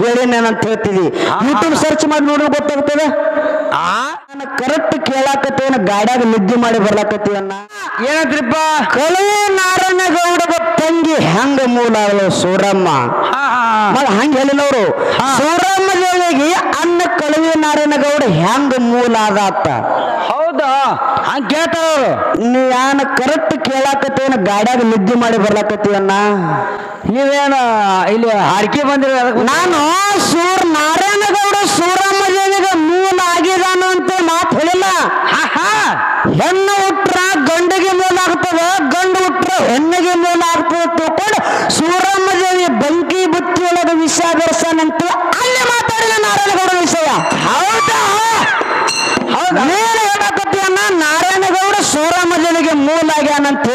ಹೇಳಿನ ಅಂತ ಹೇಳ್ತೀವಿ YouTube search ಮಾಡಿ ನೋಡ್ರಿ ಗೊತ್ತಾಗ್ತದೆ? ಆ? ನಾನು ಕರೆಕ್ಟ್ ಕೇಳಾಕತ್ತೇನ ಗಾಡ್ಯಾಗ ನಿದ್ದೆ ಮಾಡಿ ಬರ್ಲಾಕತ್ತೀವನ್ನ ಏನಂತ್ರಿಪ್ಪ ನಾರಾಯಣ ನಾರಾಯಣಗೌಡದ ತಂಗಿ ಹೆಂಗ ಮೂಲ ಅವಳು ಸೂರಮ್ಮ ಹಂಗ ಹೇಳಿಲ್ಲ ಅವರು ಸೂರಮ್ಮ ದೇವಿಗೆ ಅನ್ನ ಕಳವೆ ನಾರಾಯಣಗೌಡ ಹೆಂಗ ಮೂಲ ಆದಾತ ಹಂಗ ಕೇಳ್ತಾರ ಅವ್ರು. ನೀ ಯಾನ ಕರೆಕ್ಟ್ ಕೇಳಾಕತ್ತೇನ ಗಾಡ್ಯಾಗ ನಿದ್ದೆ ಮಾಡಿ ಬರ್ಲಾಕತ್ತೀವನ್ನ ನೀವೇನು ಇಲ್ಲಿ ಹಾಡ್ಕೆ ಬಂದಿರೋ ನಾನು ಸೂರ್ ನಾರಾಯಣಗೌಡ ಸೂರಮ್ಮ ದೇವಿಗೆ ಮೂಲ ಆಗಿದಾನು ಅಂತ ಮಾತು ಹೇಳಿಲ್ಲ. ಹೆಣ್ಣು ಹುಟ್ರ ಗಂಡಿಗೆ ಮೂಲ ಆಗ್ತದ ಗಂಡು ಹುಟ್ರ ಹೆಣ್ಣಿಗೆ ಮೂಲ ಆಗ್ತದ ತಿಳ್ಕೊಂಡು ಸೂರಮ್ಮ ದೇವಿ ಬಂಕಿ ಬುತ್ತಿ ಒಳಗೆ ವಿಷ ಬೆರೆಸನಂತ ಅಲ್ಲಿ ಮಾತಾಡಿಲ್ಲ ನಾರಾಯಣಗೌಡ ವಿಷಯ ಹೌದಾ ಹೌದಾ ನೀನು ಹೇಳಕತ್ತೀಯನ್ನ ನಾರಾಯಣಗೌಡ ಸೂರಮ್ಮ ದೇವಿಗೆ ಮೂಲ ಆಗ್ಯಾನಂತ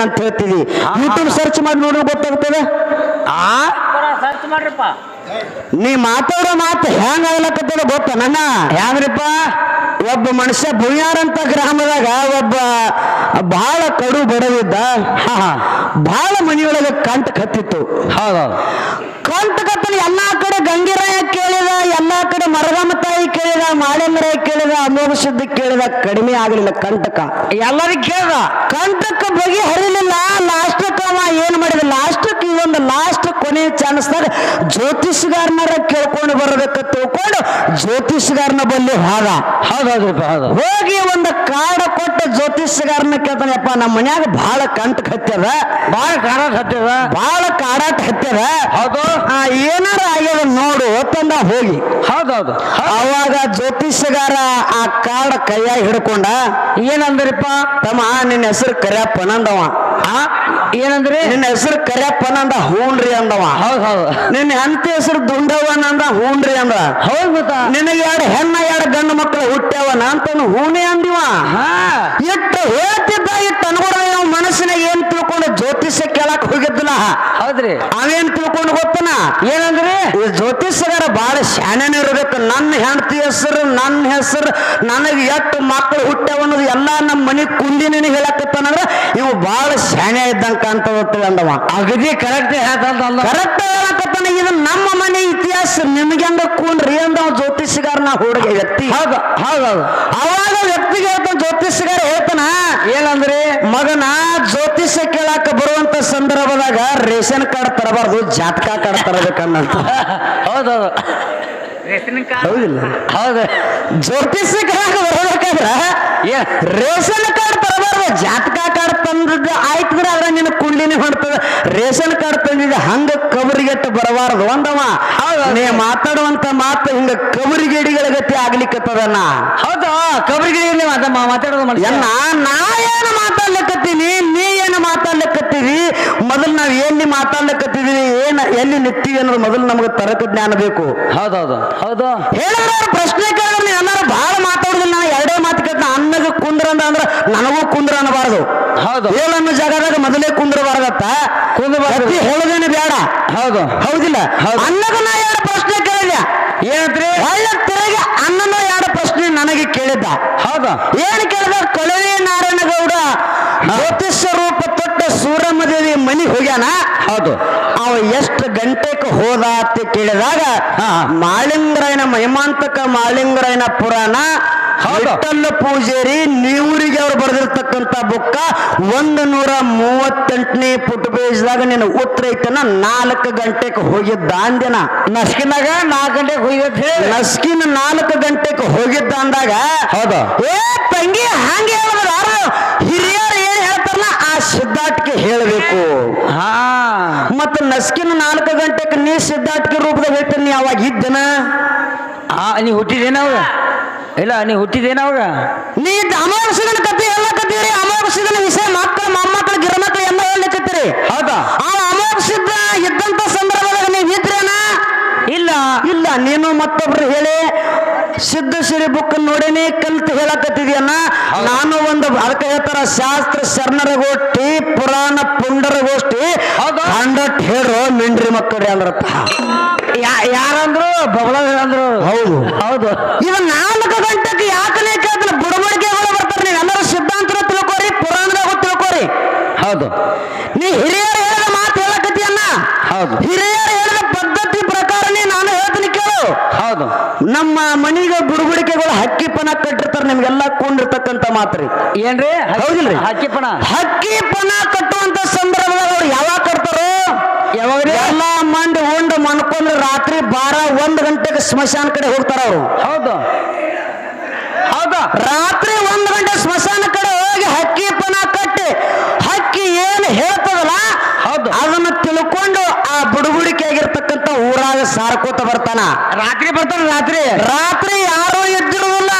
ಅಂತ ಹೇಳ್ತೀವಿ ಯೂಟ್ಯೂಬ್ ಸರ್ಚ್ ಮಾಡಿ ನೋಡಿದ್ರೆ ಗೊತ್ತಾಗ್ತದೆ? ಆ? ಸರ್ಚ್ ಮಾಡ್ರಪ್ಪ. ನೀ ಮಾತಾಡೋ ಮಾತು ಹೆಂಗ ಆಗ್ಲಕತ್ತದ ಗೊತ್ತ ನನ್ನ? ಹ್ಯಾಂಗ್ರಿಪ್ಪ ಒಬ್ಬ ಮನುಷ್ಯ ಬುಯ್ಯಾರಂತ ಅಂತ ಗ್ರಾಮದಾಗ ಒಬ್ಬ ಬಹಳ ಕಡು ಬಡವಿದ್ದ. ಹಾ ಹಾ. ಬಹಳ ಮನೆಯೊಳಗೆ ಕಂಟ್ ಕತ್ತಿತ್ತು. ಹೌದೌದು. ಕಂಟ ಕತ್ತಲು ಎಲ್ಲಾ ಕಡೆ ಗಂಗಿರಾಯ ಕೇಳಿದ ಎಲ್ಲಾ ಕಡೆ ಮರಗಮ್ಮ ತಾಯಿ ಕೇಳಿದ ಮಾಳಿಂಗರಾಯ ಕೇಳಿದ ಅಮೋಘ ಶುದ್ಧ ಕೇಳಿದ ಕಡಿಮೆ ಆಗಲಿಲ್ಲ ಕಂಟಕ. ಎಲ್ಲರಿಗೂ ಕೇಳಿದ? ಕಂಟಕ ಬಗೆ ಹರಿಲಿಲ್ಲ ಲಾಸ್ಟ್ ಅವ ಏನ್ ಮಾಡಿದ? ಲಾಸ್ಟಕ್ ಈ ಒಂದು ಲಾಸ್ಟ್ ಕೊನೆ ಚಾನ್ಸ್ದಾಗ ಜ್ಯೋತಿಷ್ಗಾರನಾರ ಕೇಳ್ಕೊಂಡು ಬರಬೇಕು ತಿಳ್ಕೊಂಡು ಜ್ಯೋತಿಷ್ಗಾರನ ಬಲ್ಲಿ ಹೋದ. ಹೌದೌದು ಹೌದು ಹೋಗಿ ಒಂದು ಕಾಡ ಕೊಟ್ಟ ಜ್ಯೋತಿಷ್ಗಾರನ ಕೇಳ್ತಾನಪ್ಪ ನಮ್ಮ ಮನ್ಯಾಗ ಬಹಳ ಕಂಟಕ ಹತ್ಯದ. ಬಹಳ ಕಾಡ ಹತ್ತದ ಬಹಳ ಕಾಡಾಟ ಹತ್ಯದ. ಹೌದು. ಆ, ಏನಾರ ಆಗ್ಯದ ನೋಡು ತಂದ ಹೋಗಿ. ಹೌದೌದು. ಅವಾಗ ಜ್ಯೋತಿಷ್ಯಗಾರ ಆ ಕಾರ್ಡ್ ಕೈಯಾಗಿ ಹಿಡ್ಕೊಂಡ ಏನಂದ್ರಿಪ್ಪ? ತಮ್ಮ ನಿನ್ನ ಹೆಸರು ಕರ್ಯಪ್ಪ ನಂದವ ಆ ಏನಂದ್ರಿ? ನಿನ್ನ ಹೆಸರು ಕರ್ಯಪ್ಪ ನಂದ ಹೂನ್ರಿ ಅಂದವ. ಹೌದು ಹೌದು. ನಿನ್ನ ಹೆಂಡತಿ ಹೆಸರು ದುಂಡವ್ವ ನಂದ ಹೂನ್ರಿ ಅಂದ ಹೌದು ಗೊತ್ತಾ ನಿನಗೆ ಎರಡು ಹೆಣ್ಣ ಎರಡು ಗಂಡು ಮಕ್ಕಳು ಹುಟ್ಟ್ಯಾವನ ನಾನ್ ಹೂನೆ ಅಂದಿವ. ಹಾ. ಇಟ್ಟು ಹೇಳ್ತಿದ್ದ ಇಟ್ಟು ಅನ್ಕೊಡ ಮನಸ್ಸಿನಾಗ ಏನ್ ಜ್ಯೋತಿಷ್ಯ ಕೇಳಕ್ ಹೋಗಿದ್ದಲ್ಲ ಹೌದ್ರಿ. ಅವೇನ್ ತಿಳ್ಕೊಂಡು ಗೊತ್ತನ? ಏನಂದ್ರಿ? ಈ ಜ್ಯೋತಿಷ್ಯಗಾರ ಬಹಳ ಶಾಣೆನ ಇರ್ಬೇಕು. ನನ್ನ ಹೆಂಡತಿ ಹೆಸರು ನನ್ನ ಹೆಸರು ನನಗೆ ಎಷ್ಟು ಮಕ್ಕಳು ಹುಟ್ಟವ ಅನ್ನೋದು ಎಲ್ಲ ನಮ್ಮ ಮನೆ ಕುಂದಿನ ಹೇಳಕತ್ತಾನಂದ್ರ ಇವು ಬಹಳ ಶಾಣೆ ಇದ್ದಂಗ ಕಾಣ್ತದ ಅಂದವ. ಅಗದಿ ಕರೆಕ್ಟ್ ಕರೆಕ್ಟ್ ಹೇಳಕತ್ತಾನ. ಇದು ನಮ್ಮ ಮನೆ ಇತಿಹಾಸ ನಿಮ್ಗೆ ಹಂಗ ಅಂದ ಜ್ಯೋತಿಷ್ಯಗಾರ ನಾ ಹುಡುಗ ವ್ಯಕ್ತಿ. ಹೌದು ಹೌದೌದು. ಅವಾಗ ವ್ಯಕ್ತಿಗೆ ಹೇಳ್ತಾನ ಜ್ಯೋತಿಷ್ಯಗಾರ ಹೇಳ್ತಾನ ಏನಂದ್ರೆ? ಮಗನ ಬರುವಂತ ಸಂದರ್ಭದಾಗ ರೇಷನ್ ಕಾರ್ಡ್ ತರಬಾರ್ದು ಜಾತಕ ಕಾರ್ಡ್ ತರಬೇಕನ್ನಂತ. ಹೌದೌದು. Ration card? ಹೌದಿಲ್ಲ. ಹೌದು. ಜ್ಯೋತಿಷ್ಯ ಕೇಳಾಕ ಬರ್ಬೇಕಾದ್ರ ರೇಷನ್ ಕಾರ್ಡ್ ತರಬಾರ್ದು ಜಾತಕ ಕಾರ್ಡ್ ತಂದದ್ದು ಆಯ್ತದ್ರ ಅದ್ರ ನಿನ್ನ ಕುಂಡಿನೇ ಹೊಡ್ತದ ರೇಷನ್ ಕಾರ್ಡ್ ತಂದಿದ್ದ ಹಂಗ ಕಬರಿಗೆಟ್ಟು ಬರಬಾರದು ಒಂದವ ಹೌದು. ನೀ ಮಾತಾಡುವಂತ ಮಾತು ಹಿಂಗ ಕಬರಿಗೇಡಿಗಳ ಗತಿ ಆಗ್ಲಿಕ್ಕತ್ತದನ್ನ ಹೌದು ಕಬರಿಗೆ ಮಾತಾ ಮಾತಾಡೋದು ಎನ್ನ ನಾ ಏನು ಮಾತಾಡ್ಲಿಕ್ಕತ್ತೀನಿ ನೀ ಏನು ಮಾತಾಡ್ಲಿಕ್ಕತ್ತೀವಿ ಮೊದಲು ನಾವ್ ಎಲ್ಲಿ ಮಾತಾಡ್ಲಿಕ್ಕತ್ತಿದೀವಿ ಏನ್ ಎಲ್ಲಿ ನಿಂತೀವಿ ಅನ್ನೋದು ಮೊದಲು ನಮಗೆ ತರಕ ಜ್ಞಾನ ಬೇಕು. ಹೌದೌದು ಹೌದು ಹೇಳಿದ್ರೆ ಅವ್ರು ಪ್ರಶ್ನೆ ಕೇಳಿದ್ರೆ ಎಲ್ಲರೂ ಬಹಳ ಮಾತಾಡುದಿಲ್ಲ ನಾನು ಎರಡೇ ಮಾತು ಕೇಳ್ತಾನೆ. ಅನ್ನಗ ಕುಂದ್ರ ಅಂತ ಅಂದ್ರೆ ನನಗೂ ಕುಂದ್ರ ಅನ್ನಬಾರದು. ಹೌದು. ಹೇಳನ್ನು ಜಾಗದಾಗ ಮೊದಲೇ ಕುಂದ್ರಬಾರ್ದತ್ತ ಕುಂದ್ರಬಾರ್ದು. ಕುಂದ್ರಿ ಹೇಳೋದೇನೆ ಬೇಡ. ಹೌದು. ಹೌದಿಲ್ಲ? ಹೌದು. ಅನ್ನಗ ನಾ ಎರಡು ಪ್ರಶ್ನೆ ಕೇಳಿದೆ ಏನಂತ್ರಿ? ಒಳ್ಳೆ ತಿರುಗಿ ಅನ್ನನ ಎರಡು ಪ್ರಶ್ನೆ ನನಗೆ ಕೇಳಿದ್ದ. ಹೌದು. ಏನ್ ಕೇಳಿದ? ಕೊಳವೆ ನಾರಾಯಣಗೌಡ ಜ್ಯೋತಿಷ್ಯ ರೂಪ ತೊಟ್ಟ ಸೂರಮ್ಮ ದೇವಿ ಮನಿ ಹೋಗ್ಯಾನ? ಹೌದು. ಅವ ಎಷ್ಟು ಗಂಟೆಗೆ ಹೋದ ಅಂತ ಕೇಳಿದಾಗ. ಮಾಳಿಂಗರಾಯನ ಮಹಿಮಾಂತಕ ಮಾಳಿಂಗರಾಯನ ಪುರಾಣ ಹೊಟ್ಟಲ್ಲು ಪೂಜೇರಿ ನೀವೂರಿಗೆ ಅವ್ರು ಬರೆದಿರ್ತಕ್ಕಂಥ ಬುಕ್ಕ ಒಂದು ನೂರ ಮೂವತ್ತೆಂಟನೇ ಪುಟ ಬೇಜ್ದಾಗ ನಿನ್ನ ಉತ್ತರ ಐತನ ನಾಲ್ಕು ಗಂಟೆಗೆ ಹೋಗಿದ್ದ ಅಂದಿನ ನಸ್ಕಿನಾಗ ನಾಲ್ಕು ಗಂಟೆಗೆ ಹೇಳಿ. ನಸ್ಕಿನ ನಾಲ್ಕು ಗಂಟೆಗೆ ಹೋಗಿದ್ದ ಅಂದಾಗ ಹೌದು. ಏ ತಂಗಿ ಹಂಗೆ ಹೇಳಿದ್ರು ಯಾರು ಹಿರಿಯರು ಏನ್ ಹೇಳ್ತಾರಲ್ಲ ಆ ಸಿದ್ಧಾಟಿಕೆ ಹೇಳಬೇಕು ಹಾ. ಮತ್ತೆ ನಸ್ಕಿನ ನಾಲ್ಕು ಗಂಟೆಗೆ ನೀ ಸಿದ್ಧಾಟಿಕೆ ರೂಪದಾಗ ಹೇಳ್ತೀನಿ ನೀ ಅವಾಗ ಇದ್ದನ? ಆ ನೀ ಹುಟ್ಟಿದೇನ ಅವಾಗ? ಇಲ್ಲ ನೀ ಹುಟ್ಟಿದೇನ ಅವಾಗ? ನೀ ಅಮಾವಾಸ್ಯದನ ಕಥೆ ಕತ್ತೀರಿ ಅಮಾವಾಸ್ಯದನ ವಿಷಯ ಮಕ್ಕಳು ಮೊಮ್ಮಕ್ಕಳು ಗಿರಮಕ್ಕಳು ಎಲ್ಲ ಹೇಳಕತ್ತೀರಿ ಹೌದಾ? ಆ ಅಮಾವಾಸ್ಯದ ಇದ್ದಂತ ಸಂದರ್ಭದಾಗ ಇದ್ರೇನ ಇಲ್ಲ. ಇಲ್ಲ ನೀನು ಮತ್ತೊಬ್ರು ಹೇಳಿ ಸಿದ್ಧ ಸಿರಿ ಬುಕ್ ನೋಡೇನೆ ಕಲ್ತು ಹೇಳಕತ್ತಿದ್ಯನ್ನ ನಾನು ಒಂದು ಅದಕ್ಕೆ ಹೇಳ್ತಾರ ಶಾಸ್ತ್ರ ಶರಣರ ಗೋಷ್ಠಿ ಪುರಾಣ ಪುಂಡರ ಗೋಷ್ಠಿ. ಹಂಡ್ರೆಡ್ ಹೇಳೋ ಮಿಂಡ್ರಿ ಮಕ್ಕಳು ಅಂದ್ರಪ್ಪ. ಯಾರಂದ್ರು? ಬಬಲ ಅಂದ್ರು ಹೌದು. ಹೌದು. ಇದು ನಾಲ್ಕು ಗಂಟೆಗೆ ಯಾಕನೇ ಕೇಳ್ತಾನೆ ಬುಡಬಡಿಕೆಗಳು ಬರ್ತಾರೆ. ನೀವು ಎಲ್ಲರೂ ಸಿದ್ಧಾಂತರ ತಿಳ್ಕೊರಿ ಪುರಾಣದಾಗ ತಿಳ್ಕೊರಿ. ಹೌದು. ನೀ ಹಿರಿಯರು ಹೇಳಿದ ಮಾತು ಹೇಳಕತ್ತಿಯನ್ನ? ಹೌದು. ಹಿರಿಯರು ಹೇಳಿದ ಪದ್ಧತಿ ಪ್ರಕಾರನೇ ನಾನು ನಮ್ಮ ಮನಿಗೆ ಬುಡುಬುಡಿಕೆಗಳು ಹಕ್ಕಿ ಪನ ಕಟ್ಟಿರ್ತಾರೆ ನಿಮ್ಗೆಲ್ಲ ಕೂಡಿರ್ತಕ್ಕಂತ ಮಾತ್ರಿ. ಏನ್ರಿ? ಹೌದಿಲ್ರಿ? ಹಕ್ಕಿಪಣ. ಹಕ್ಕಿ ಕಟ್ಟುವಂತ ಸಂದರ್ಭದಾಗ ಅವ್ರು ಯಾವಾಗ ಕಟ್ತಾರೋ? ಯಾವಾಗ ಎಲ್ಲಾ ಮಂದಿ ಉಂಡು ಮನ್ಕೊಂಡು ರಾತ್ರಿ ಬಾರ ಒಂದ್ ಗಂಟೆಗೆ ಸ್ಮಶಾನ ಕಡೆ ಹೋಗ್ತಾರ ಅವರು. ಹೌದು. ಹೌದು. ರಾತ್ರಿ ಒಂದ್ ಗಂಟೆ ಸ್ಮಶಾನ ಕಡೆ ಹೋಗಿ ಹಕ್ಕಿ ಪನ ಕಟ್ಟಿ ಹಕ್ಕಿ ಏನು ಹೇಳ್ತದಲ್ಲ ಹೌದು. ಅದನ್ನ ತಿಳ್ಕೊಂಡು ಆ ಬುಡುಗುಡಿಕೆ ಆಗಿರ್ತಕ್ಕಂಥ ಊರಾಗ ಸಾರ್ಕೋತ ಬರ್ತಾನ. ರಾತ್ರಿ ಬರ್ತಾನ ರಾತ್ರಿ? ರಾತ್ರಿ ಯಾರು ಎದ್ದಿರುವುದಿಲ್ಲ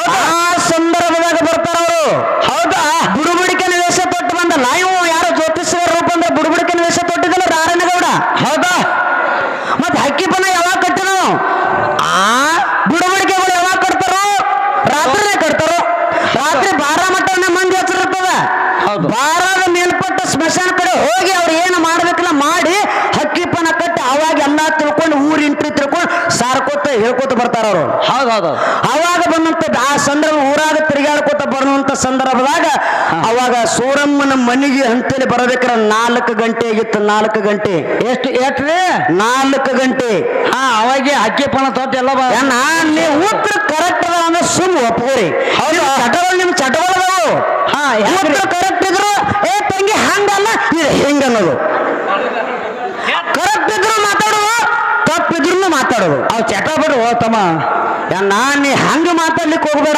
ಆ ಸಂದರ್ಭದಾಗ ಬರ್ತಾರ ಅವರು ಹೌದಾ ಬುಡುಬುಡಿಕೆನ ವೇಷ ತೊಟ್ಟು ಬಂದಲ್ಲ ಇವು ಯಾರೋ ಜ್ಯೋತಿಷ್ಯರ ರೂಪ ಅಂದ್ರೆ ಬುಡುಬುಡಿಕೆನ ವೇಷ ತೊಟ್ಟಿದ್ದಲ್ಲ ನಾರಾಯಣಗೌಡ ಹೌದಾ ಮತ್ ಹಕ್ಕಿಪನ ಯಾವಾಗ ಕಟ್ಟಿನೋ ಆ ಬುಡುಬುಡಿಕೆಗಳು ಯಾವಾಗ ಕಟ್ತಾರೋ ರಾತ್ರಿನೇ ಕಟ್ತಾರೋ ರಾತ್ರಿ ಬಾರ ಮಟ್ಟವನ್ನ ಮಂದಿ ಹಚ್ಚಿರ್ತದ ಹೌದು. ಬಾರದ ಮೇಲ್ಪಟ್ಟ ಸ್ಮಶಾನ ಕಡೆ ಹೋಗಿ ಅವ್ರು ಏನು ಮಾಡ್ಬೇಕಲ್ಲ ಮಾಡಿ ಹಕ್ಕಿಪನ ಕಟ್ಟಿ ಅವಾಗ ಎಲ್ಲಾ ತಿಳ್ಕೊಂಡು ಊರ್ ಇಂಟ್ರಿ ತಿಳ್ಕೊಂಡು ಸಾರ್ಕೋತ ಹೇಳ್ಕೋತ ಅವರು ಹೌದು ಹೌದು. ಅವಾಗ ಬಂದಂತ ಆ ಸಂದರ್ಭ ಊರಾಗ ತಿರುಗಾಡ್ಕೋತ ಬರುವಂತ ಸಂದರ್ಭದಾಗ ಅವಾಗ ಸೂರಮ್ಮನ ಮನೆಗೆ ಅಂತೇಳಿ ಬರಬೇಕಾರ ನಾಲ್ಕು ಗಂಟೆ ಆಗಿತ್ತು ನಾಲ್ಕು ಗಂಟೆ. ಎಷ್ಟು ಏಟ್ರಿ ನಾಲ್ಕು ಗಂಟೆ. ಹಾ ಅವಾಗ ಪಣ ತೊಟ್ಟು ಎಲ್ಲ ನೀವು ಉತ್ತರ ಕರೆಕ್ಟ್ ಅದ ಅಂದ್ರೆ ಸುಮ್ ಒಪ್ಕೋರಿ. ಹೌದು? ಚಟಗಳು ನಿಮ್ ಚಟಗಳದಾವು. ಹಾ? ಉತ್ತರ ಕರೆಕ್ಟ್ ಇದ್ರು ಏ ತಂಗಿ ಹಂಗಲ್ಲ ಇದು ಹಿಂಗ ಅನ್ನೋದು ಕರೆಕ್ಟ್ ಇದ್ರು ಮಾತಾಡೋದು ತಪ್ಪಿದ್ರು ಮಾತಾಡೋದು? ಅವ್ ಚಟ ಬಿಡು ತಮ್ಮ. ನಾ ನೀ ಹಂಗ ಮಾತಾಡ್ಲಿಕ್ಕೆ ಹೋಗ್ಬೇಡ.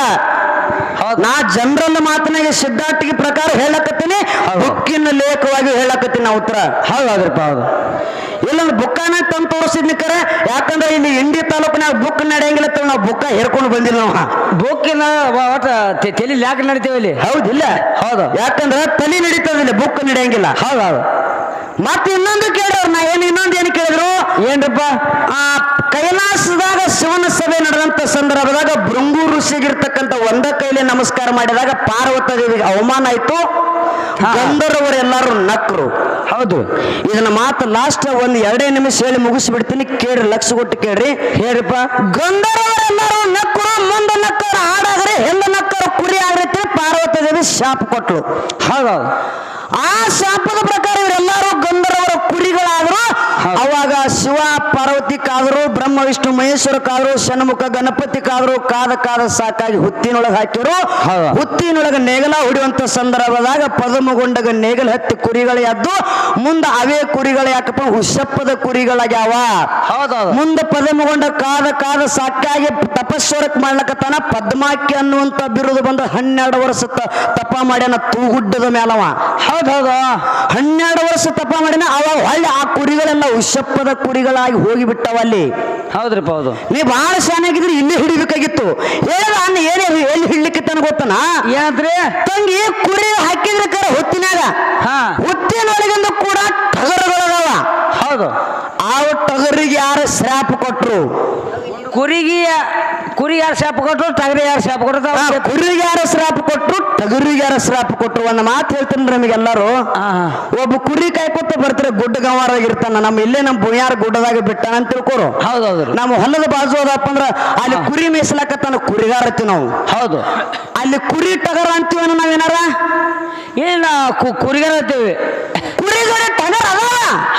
ಹೌದು. ನಾ ಜನರಲ್ ಮಾತನಾಗಿ ಸಿದ್ಧಾರ್ಥಿಗೆ ಪ್ರಕಾರ ಹೇಳಕತ್ತೀನಿ ಬುಕ್ಕಿನ ಲೇಖವಾಗಿ ಹೇಳಕತ್ತೀನಿ ನಾ ಉತ್ತರ. ಹೌದಾದ್ರಪ್ಪ ಹೌದ್ರಪ್ಪ ಹೌದು ಇಲ್ಲೊಂದು ಬುಕ್ಕಾನ ತಂದು ತೋರಿಸಿದ್ನಿ ಕರೆ ಯಾಕಂದ್ರೆ ಇಲ್ಲಿ ಇಂಡಿ ತಾಲೂಕಿನಾಗ ಬುಕ್ ನಡೆಯಂಗಿಲ್ಲ ನಾವು ಬುಕ್ಕ ಹೇರ್ಕೊಂಡು ಬಂದಿಲ್ಲ ನಾವು. ಬುಕ್ಕಿನ ಒಟ್ಟ ತೆ- ತಲಿ ಯಾಕೆ ನಡಿತೇವೆ ಇಲ್ಲಿ. ಹೌದಿಲ್ಲ ಹೌದು. ಯಾಕಂದ್ರೆ ತಲೆ ನಡೀತದಿಲ್ಲ ಬುಕ್ ನಡೆಯಂಗಿಲ್ಲ. ಹೌದು ಹೌದು. ಮತ್ತೆ ಇನ್ನೊಂದು ಕೇಳೋರು ನಾ ಏನು ಇನ್ನೊಂದು ಏನು ಏನ್ರಪ್ಪ? ಆ ಕೈಲಾಸದಾಗ ಶಿವನ ಸಭೆ ನಡೆದಂತ ಸಂದರ್ಭದಾಗ ಭೃಂಗು ಋಷಿಗಿರ್ತಕ್ಕಂಥ ಒಂದ ಕೈಲಿ ನಮಸ್ಕಾರ ಮಾಡಿದಾಗ ಪಾರ್ವತ ದೇವಿಗೆ ಅವಮಾನ ಆಯ್ತು. ಗಂಧರವರು ಗಂಧರ್ವರೆಲ್ಲರೂ ನಕ್ರು. ಹೌದು. ಇದನ್ನ ಮಾತು ಲಾಸ್ಟ್ ಒಂದು ಎರಡೇ ನಿಮಿಷ ಹೇಳಿ ಮುಗಿಸ್ಬಿಡ್ತೀನಿ. ಕೇಳ್ರಿ ಲಕ್ಷ ಕೊಟ್ಟು ಕೇಳ್ರಿ. ಹೇಳ್ರಿಪ್ಪ. ಗಂಧರ್ವರೆಲ್ಲರೂ ನಕ್ಕರು ಮುಂದೆ ನಕ್ಕರು ಹಾಡಾಗ್ರೆ ಹಿಂದೆ ನಕ್ಕರು ಕುರಿ ಆಗ್ರಿ ಪಾರ್ವತ ದೇವಿ ಶಾಪ ಕೊಟ್ಲು. ಹೌದು ಹೌದು. ಆ ಶಾಪದ ಪ್ರಕಾರ ಇವರೆಲ್ಲರೂ ಗಂಧರ್ವರ ಕುರಿಗಳಾದ್ರು ಹೌದು. ಅವಾಗ ಶಿವ ಪಾರ್ವತಿ ಕಾದ್ರು ಬ್ರಹ್ಮ ವಿಷ್ಣು ಮಹೇಶ್ವರ ಕಾದ್ರು ಷಣ್ಮುಖ ಗಣಪತಿ ಕಾದ್ರು ಕಾದ ಕಾದ ಸಾಕಾಗಿ ಹುತ್ತಿನೊಳಗೆ ಹಾಕಿರು ಹುತ್ತಿನೊಳಗೆ ನೇಗಲ ಹೊಡಿಯುವಂತ ಸಂದರ್ಭದಾಗ ಪದಮಗೊಂಡಾಗ ನೇಗಲ ಹತ್ತಿ ಕುರಿಗಳು ಎದ್ದು ಮುಂದೆ ಅವೇ ಕುರಿಗಳು ಯಾಕಪ್ಪ ಹುಷಪ್ಪದ ಕುರಿಗಳಾಗ್ಯಾವ. ಮುಂದೆ ಪದಮಗೊಂಡ ಕಾದ ಕಾದ ಸಾಕಾಗಿ ತಪಸ್ವರಕ್ ಮಾಡ್ಲಕತ್ತಾನ ಪದ್ಮಾಕಿ ಅನ್ನುವಂತ ಬಿರುದು ಬಂದ ಹನ್ನೆರಡು ವರ್ಷ ತಪ ಮಾಡ್ಯಾನ ತೂಗುಡ್ಡದ ಮೇಲವ ಹೌದೌದ. ಹೌದು ಹನ್ನೆರಡು ವರ್ಷ ತಪ ಮಾಡಿನ ಅವ ಹೊಳ್ಳಿ ಆ ಕುರಿಗಳೆಲ್ಲ ಹುಷಪ್ಪದ ಕುರಿಗಳಾಗಿ ಹೋಗಿಬಿಟ್ಟವ ಅಲ್ಲಿ ಹೌದ್ರಿಪ್ಪ ಹೌದು ನೀ ಬಹಳ ಶಾನಾಗಿದ್ರೆ ಇಲ್ಲಿ ಹಿಡಿಬೇಕಾಗಿತ್ತು. ಹೇಳಿದ ಅನ್ನ ಏನೇ ಎಲ್ಲಿ ಹಿಡ್ಲಿಕ್ಕಿತ್ತಾನ ಗೊತ್ತನ? ಏನಾದ್ರೆ? ತಂಗಿ ಕುರಿ ಹಾಕಿದ್ರೆ ಕರ ಹೊತ್ತಿನಾಗ ಹಾ. ಹೊತ್ತಿನೊಳಗಿಂದ ಕೂಡ ಟಗರುಗಳದಾವ. ಹೌದು. ಆ ಟಗರಿಗೆ ಯಾರು ಶ್ರಾಪ ಕೊಟ್ರು? ಕುರಿಗೆ ಕುರಿ ಯಾರು ಶಾಪ ಕೊಟ್ಟರು ಟಗರಿ ಯಾರು ಶಾಪ ಕೊಟ್ಟರು ಕುರಿಗೆ ಯಾರು ಶ್ರಾಪ ಕೊಟ್ಟರು ಟಗರಿಗೆ ಯಾರು ಶ್ರಾಪ ಕೊಟ್ಟರು ಒಂದು ಮಾತು ಹೇಳ್ತೀನಿ ನಮಗೆಲ್ಲರೂ. ಒಬ್ಬ ಕುರಿ ಕಾಯ್ಕೊತ ಬರ್ತಾರೆ ಗುಡ್ಡ ಗಂವಾರಾಗ ಇರ್ತಾನ ನಮ್ಮ ಇಲ್ಲೇ ನಮ್ಮ ಬುಯಾರ ಗುಡ್ಡದಾಗ ಬಿಟ್ಟಾನ ಅಂತ ತಿಳ್ಕೊರು. ಹೌದು ಹೌದು ನಮ್ಮ ಹೊಲದ ಬಾಜು ಅದಪ್ಪ ಅಂದ್ರೆ ಅಲ್ಲಿ ಕುರಿ ಮೀಸಲಾಕತ್ತಾನ ಕುರಿಗಾರ ನಾವು. ಹೌದು. ಅಲ್ಲಿ ಕುರಿ ಟಗರ ಅಂತೀವನ ನಾವೇನಾರ? ಏನ ಕುರಿಗಾರ ಅಂತೀವಿ. ಕುರಿಗಾರ ಟಗರ ಅದ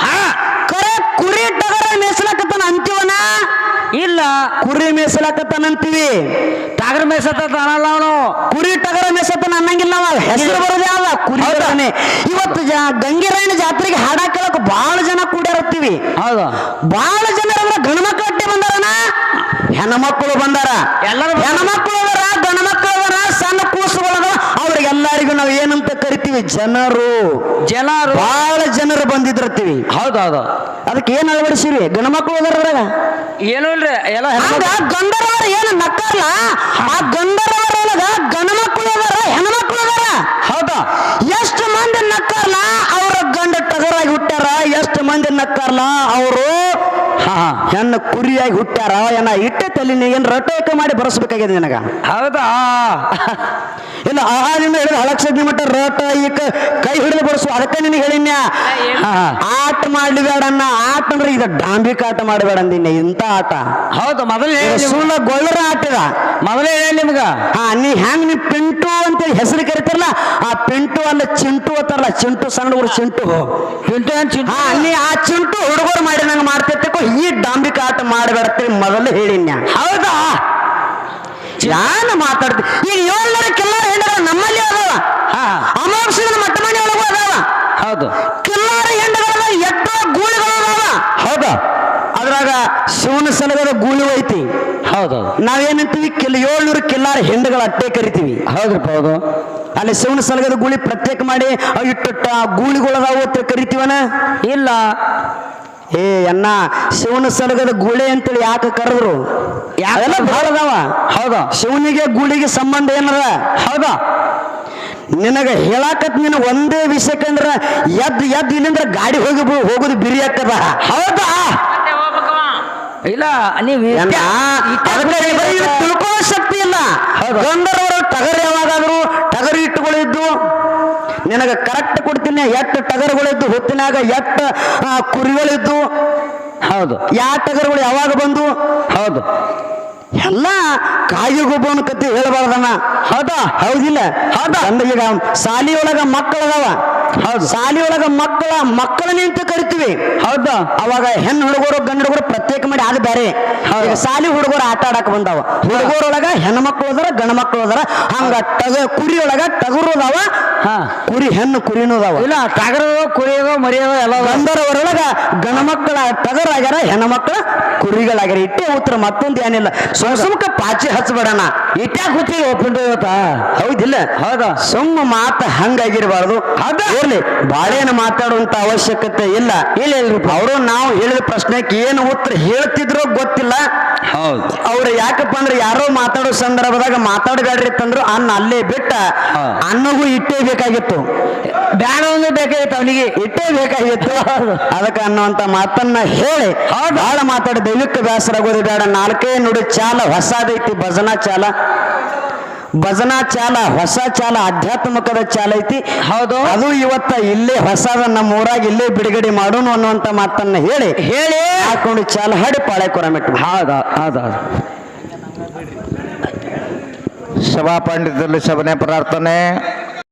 ಹಾ. ಕರೆ ಕುರಿ ಟಗರ ಅಂತೀವನ ಇಲ್ಲ ಕುರಿ ಮೇಯ್ಸ್ಲಾಕತ್ತಾನ ಅಂತೀವಿ. ಟಗರ್ ಮೇಸತ್ತ ಅನ್ನಲ್ಲ ಅವನು. ಕುರಿ ಟಗರ ಮೇಸತ್ತ ಅನ್ನಂಗಿಲ್ಲ ನಾವ್ ಹೆಸರು ಬರೋದೇ ಅಲ್ಲ ಕುರಿ. ಇವತ್ತು ಗಂಗಿರಾಯಣ ಜಾತ್ರೆಗೆ ಹಾಡ ಕೇಳಕ್ ಬಹಳ ಜನ ಕೂಡಿರತ್ತೀವಿ ಹೌದು. ಬಹಳ ಜನ ಗಂಡು ಮಕ್ಕಳು ಬಂದಾರನ? ಹೆಣ್ಮಕ್ಳು ಬಂದಾರ. ಎಲ್ಲರೂ. ಹೆಣ್ಮಕ್ಳು ಅದಾರ ಗಂಡು ಮಕ್ಕಳು ಅದಾರ ಸಣ್ಣ ಕೂಸುಗಳದ ಅವ್ರಿಗೆಲ್ಲರಿಗೂ ನಾವು ಏನಂತ ಕರಿತೀವಿ ಜನರು ಜನರು ಬಹಳ ಜನರು ಬಂದಿದ್ರತ್ತೀವಿ ಹೌದೌದು. ಹೌದು ಅದಕ್ಕೆ ಏನ್ ಅಳವಡಿಸಿರಿ? ಅದಾರ ಅದ್ರಾಗ? ಏನು ಇಲ್ರಿ ಎಲ್ಲ ಹೆಣ್ಮಕ್ಳು ಗಂಧರ್ವರ ಏನು ನಕ್ಕಲ್ಲ? ಆ ಗಂಧರ್ವರೊಳಗ ಗಂಡು ಮಕ್ಕಳು ಅದಾರ ಹೆಣ್ಮಕ್ಳು ಅದಾರ. ಹೌದಾ. ಎಷ್ಟು ಮಂದಿ ನಕ್ಕಲ್ಲ? ಅವ್ರ ಗಂಡ ಟಗರಾಗಿ ಹುಟ್ಟಾರ ಎಷ್ಟು ಮಂದಿ ನಕ್ಕಲ್ಲ? ಅವರು ಹಾ. ಹೆಣ್ಣು ಕುರಿಯಾಗಿ ಹುಟ್ಟಾರ ಏನ ಇಟ್ಟೆ ತಲೆ ಏನ್ ರಟೋಕ ಮಾಡಿ ಬರಸ್ಬೇಕಾಗಿದೆ ನಿನಗ? ಹೌದಾ? ಇಲ್ಲ ಆಹಾರದಿಂದ ಹಿಡಿದು ಹಳಕ್ಷದಿ ಮಟ್ಟ ರಟ ಈಕ ಕೈ ಹಿಡಿದು ಬಡಿಸು. ಅದಕ್ಕೆ ನಿನಗೆ ಹೇಳಿನ್ಯ ಆಟ ಮಾಡ್ಬೇಡ ಅನ್ನ ಆಟ ಅಂದ್ರೆ ಇದು ಡಾಂಬಿಕ ಆಟ ಮಾಡಬೇಡ ಅಂದಿನ್ಯ? ಇಂಥ ಆಟ. ಹೌದು ಮೊದಲೇ ಸುಳ್ಳ ಗೊಳ್ಳರ ಆಟದ ಮೊದಲೇ ಹೇಳಿ ನಿಮ್ಗ. ಹಾ ನೀ ಹೆಂಗ್ ನೀ ಪಿಂಟು ಅಂತ ಹೆಸರು ಕರಿತಾರಲ್ಲ ಆ ಪಿಂಟು ಅಲ್ಲ ಚಿಂಟು ಅಂತಾರಲ್ಲ ಚಿಂಟು ಸಣ್ಣ ಹುಡುಗರು ಚಿಂಟು. ಚಿಂಟು ಏನ್ ಚಿಂಟು? ಹಾ ನೀ ಆ ಚಿಂಟು ಹುಡುಗರು ಮಾಡಿ ನಂಗೆ ಮಾಡ್ತಿರ್ತಿಕೋ ಈ ಡಾಂಬಿಕ ಆಟ ಮಾಡಬೇಡ ಮೊದಲು ಹೇಳಿನ್ಯ? ಹೌದಾ? ನಾನು ಮಾತಾಡ್ತಿ? ಈಗ ಏಳ್ನೂರ ಕಿಲ್ಲಾರ ಹೆಂಡರ ನಮ್ಮಲ್ಲಿ ಅದಾವ ಹಾ ಅಮಾವಾಸ್ಯನ ಮಟ್ಟ ಮನೆ ಒಳಗೂ ಅದಾವ ಹೌದು. ಕಿಲ್ಲಾರ ಹೆಂಡಗಳ ಎಷ್ಟೋ ಗೂಳಿಗಳ ಹೌದ ಹೌದಾ. ಅದ್ರಾಗ ಶಿವನ ಸಲಗದ ಗೂಳಿ ಐತಿ. ಹೌದೌದು ನಾವೇನಂತೀವಿ ಕಿಲ್ ಏಳ್ನೂರು ಕಿಲ್ಲಾರ ಹೆಂಡಗಳ ಅಟ್ಟೆ ಕರಿತೀವಿ. ಹೌದ್ರಪ್ಪ ಹೌದು. ಅಲ್ಲಿ ಶಿವನ ಸಲಗದ ಗೂಳಿ ಪ್ರತ್ಯೇಕ ಮಾಡಿ ಅವು ಇಟ್ಟು ಗೂಳಿಗಳದಾವು ಅಂತ ಕರಿತೀವನ? ಇಲ್ಲ. ಏ ಅಣ್ಣ ಶಿವನ ಸಲಗದ ಗೂಳಿ ಅಂತೇಳಿ ಯಾಕೆ ಕರೆದ್ರು? ಯಾಕೆಲ್ಲ ಭಾಳ ಅದಾವ. ಹೌದಾ. ಶಿವನಿಗೆ ಗೂಳಿಗೆ ಸಂಬಂಧ ಏನದ? ಹೌದಾ. ನಿನಗ ಹೇಳಾಕತ್ ನಿನ ಒಂದೇ ವಿಷಯಕ್ಕಂದ್ರ ಎದ್ದು ಎದ್ದು ಇಲ್ಲಿಂದ್ರ ಗಾಡಿ ಹೋಗಿ ಬಿ- ಹೋಗುದು ಬಿರಿ ಆಗ್ತದ. ಹೌದಾ? ಇಲ್ಲ ನೀವು ತಿಳ್ಕೊಳ್ಳೋ ಶಕ್ತಿ ಇಲ್ಲ. ಹೌದು. ಗಂಧರ್ವರು ಟಗರ್ ಯಾವಾಗಾದ್ರು ಟಗರು ಇಟ್ಟುಗಳಿದ್ದು ನಿನಗ ಕರೆಕ್ಟ್ ಕೊಡ್ತೀನಿ ಎಟ್ಟು ಟಗರುಗಳಿದ್ದು ಹೊತ್ತಿನಾಗ ಎಟ್ಟು ಕುರಿಗಳಿದ್ದು. ಹೌದು. ಯಾ ಟಗರುಗಳು ಯಾವಾಗ ಬಂದು? ಹೌದು. ಎಲ್ಲ ಕಾಯಿ ಗೊಬ್ಬವನ ಕತೆ ಹೇಳಬಾರ್ದಣ್ಣ. ಹೌದಾ? ಹೌದಿಲ್ಲ. ಹೌದಾ? ಅಂದ ಈಗ ಶಾಲಿಯೊಳಗ ಮಕ್ಕಳದಾವ. ಹೌದು. ಸಾಲಿ ಒಳಗ ಮಕ್ಕಳ ಮಕ್ಕಳನ್ನೇ ಅಂತ ಕರಿತೀವಿ. ಹೌದಾ. ಅವಾಗ ಹೆಣ್ಣು ಹುಡುಗರು ಗಂಡು ಹುಡುಗರು ಪ್ರತ್ಯೇಕ ಮಾಡಿ ಅದು ಬೇರೆ ಶಾಲಿ ಸಾಲಿ ಹುಡುಗರು ಆಟ ಆಡಕ್ ಬಂದಾವ. ಹುಡುಗರೊಳಗ ಹೆಣ್ಣು ಮಕ್ಕಳು ಅದರ ಗಂಡು ಮಕ್ಕಳು ಅದರ. ಹಂಗ ಟಗ ಕುರಿ ಒಳಗ ಟಗರು ಅದಾವ. ಹಾ. ಕುರಿ ಹೆಣ್ಣು ಕುರಿನೂ ಅದಾವ. ಇಲ್ಲ ಟಗರ ಕುರಿಯೋ ಮರಿಯೋ ಎಲ್ಲ ಅದಾವ. ಗಂಡ ಗಣ ಮಕ್ಕಳ ಟಗರ್ ಆಗ್ಯಾರ ಹೆಣ್ಣು ಮಕ್ಕಳ ಕುರಿಗಳಾಗ್ಯಾರ. ಇಟ್ಟೇ ಉತ್ತರ ಮತ್ತೊಂದು ಏನಿಲ್ಲ. ಸುಮ್ ಸುಮ್ಕ ಪಾಚಿ ಹಚ್ಚಬೇಡಣ ಇಟ್ಯಾಕ್ ಒಪ್ಪಿಂಡು ಇವತ್ತಾ? ಹೌದಿಲ್ಲ. ಹೌದಾ. ಸುಮ್ಮ ಮಾತ ಹಂಗಾಗಿರಬಾರ್ದು. ಇರ್ಲಿ ಬಾಳೇನು ಮಾತಾಡುವಂತ ಅವಶ್ಯಕತೆ ಇಲ್ಲ. ಇಲ್ಲ ಇಲ್ರಿ ಅವರು ನಾವು ಹೇಳಿದ ಪ್ರಶ್ನೆಗೆ ಏನು ಉತ್ತರ ಹೇಳ್ತಿದ್ರು ಗೊತ್ತಿಲ್ಲ. ಹೌದು. ಅವ್ರು ಯಾಕಪ್ಪ ಅಂದ್ರೆ ಯಾರೋ ಮಾತಾಡೋ ಸಂದರ್ಭದಾಗ ಮಾತಾಡಬೇಡ್ರಿ ತಂದ್ರು ಅನ್ನ ಅಲ್ಲೇ ಬಿಟ್ಟ ಅನ್ನಗೂ ಇಟ್ಟೇ ಬೇಕಾಗಿತ್ತು. ಬ್ಯಾಡ ಒಂದು ಬೇಕಾಗಿತ್ತು ಅವನಿಗೆ. ಇಟ್ಟೇ ಬೇಕಾಗಿತ್ತು. ಅದಕ್ಕೆ ಅನ್ನುವಂತ ಮಾತನ್ನ ಹೇಳಿ. ಬಹಳ ಮಾತಾಡಿ ದೈವಿಕ ಬೇಸರ ಆಗೋದು ಬೇಡ. ನಾಲ್ಕೇ ನುಡಿ ಚಾಲ ಹೊಸದೈತಿ ಭಜನಾ ಚಾಲ. ಭಜನಾ ಚಾಲ ಹೊಸ ಚಾಲ ಆಧ್ಯಾತ್ಮಿಕದ ಚಾಲ ಐತಿ. ಹೌದು. ಅದು ಇವತ್ತ ಇಲ್ಲೇ ಹೊಸದ ನಮ್ಮ ಊರಾಗ ಇಲ್ಲೇ ಬಿಡುಗಡೆ ಮಾಡೋಣ ಅನ್ನುವಂತ ಮಾತನ್ನ ಹೇಳಿ ಹೇಳಿ. ಹಾಕೊಂಡು ಚಾಲ ಹಾಡಿ ಪಾಳೆ ಕೊರಮೆಟ್ಟು ಹೌದ ಹೌದ ಸಭಾ ಪಂಡಿತರಲ್ಲಿ ಸಭನೆ ಪ್ರಾರ್ಥನೆ.